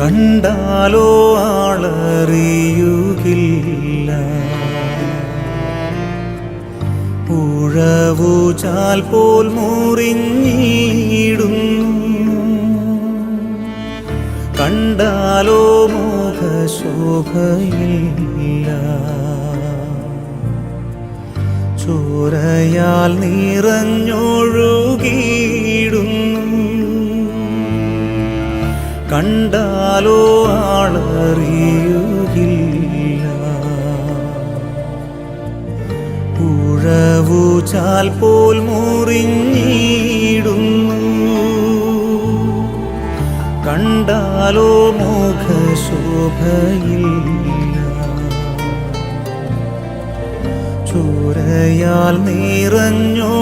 കണ്ടാലോ ആളറിയുകില്ല. ഉഴവുചാൽ പോൽ മുറിഞ്ഞിടുന്നു. കണ്ടാലോ മുഖശോഭയില്ല. ചോരയാൽ നിറഞ്ഞൊഴുകിയിടുന്നു കണ്ടാലോ ആളറിയുകില്ല. ഉഴവുചാൽ പോൽ മുറിഞ്ഞിടുന്നു. കണ്ടാലോ മുഖശോഭയില്ല. ചോരയാൽ നിറഞ്ഞൊഴുകി